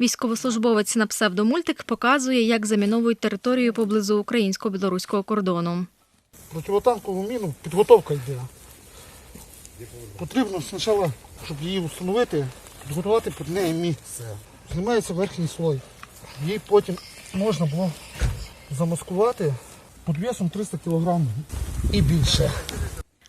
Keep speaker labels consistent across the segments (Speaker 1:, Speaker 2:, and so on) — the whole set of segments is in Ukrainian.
Speaker 1: Військовослужбовець на псевдомультик показує, як заміновують територію поблизу українсько-білоруського кордону.
Speaker 2: Противотанкову міну підготовка йде. Потрібно спочатку, щоб її встановити, підготувати під неї місце. Знімається верхній слой. Її потім можна було замаскувати під весом 300 кг і більше.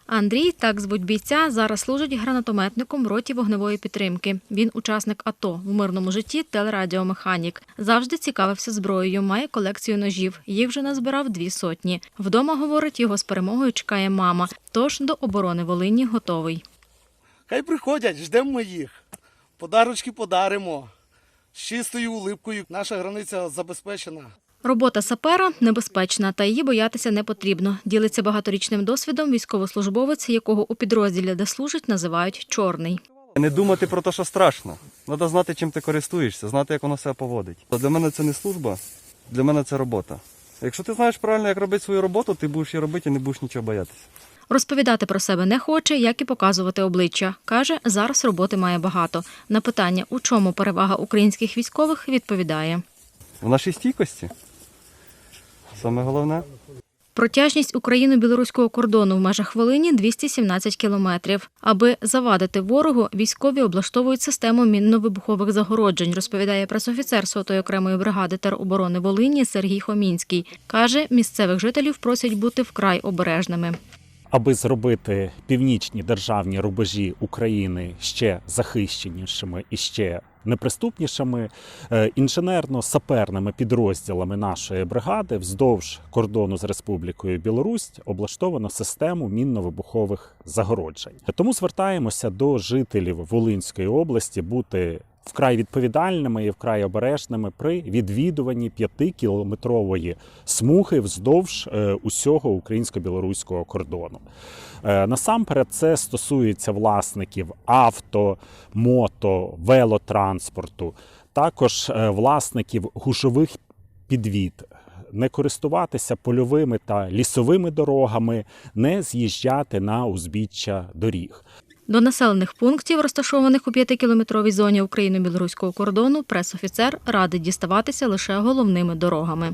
Speaker 1: Андрій, так звуть бійця, зараз служить гранатометником в роті вогневої підтримки. Він учасник АТО в мирному житті телерадіомеханік. Завжди цікавився зброєю, має колекцію ножів. Їх вже назбирав дві сотні. Вдома говорить, його з перемогою чекає мама. Тож до оборони Волині готовий.
Speaker 3: Хай приходять, ждемо їх. Подарочки подаримо. З чистою улипкою. Наша границя забезпечена.
Speaker 1: Робота сапера небезпечна, та її боятися не потрібно. Ділиться багаторічним досвідом військовослужбовець, якого у підрозділі, де служить, називають чорний.
Speaker 4: Не думати про те, що страшно. Треба знати, чим ти користуєшся, знати, як воно себе поводить. Для мене це не служба, для мене це робота. Якщо ти знаєш правильно, як робити свою роботу, ти будеш її робити і не будеш нічого боятися.
Speaker 1: Розповідати про себе не хоче, як і показувати обличчя. Каже, зараз роботи має багато. На питання, у чому перевага українських військових, відповідає.
Speaker 4: В нашій стійкості. Саме головне.
Speaker 1: Протяжність україно-білоруського кордону в межах Волині 217 кілометрів. Аби завадити ворогу, військові облаштовують систему мінно-вибухових загороджень, розповідає пресофіцер 100-ї окремої бригади тероборони Волині Сергій Хомінський. Каже, місцевих жителів просять бути вкрай обережними.
Speaker 5: Аби зробити північні державні рубежі України ще захищенішими і ще неприступнішими, е, інженерно-саперними підрозділами нашої бригади вздовж кордону з Республікою Білорусь облаштовано систему мінно-вибухових загороджень. Тому звертаємося до жителів Волинської області бути вкрай відповідальними і вкрай обережними при відвідуванні п'ятикілометрової смуги вздовж е, усього українсько-білоруського кордону. Е, Насамперед, це стосується власників авто, мото, велотранспорту, також е, власників гушових підвід. Не користуватися польовими та лісовими дорогами, не з'їжджати на узбіччя доріг.
Speaker 1: До населених пунктів, розташованих у п'ятикілометровій зоні україно-білоруського кордону, пресофіцер радить діставатися лише головними дорогами.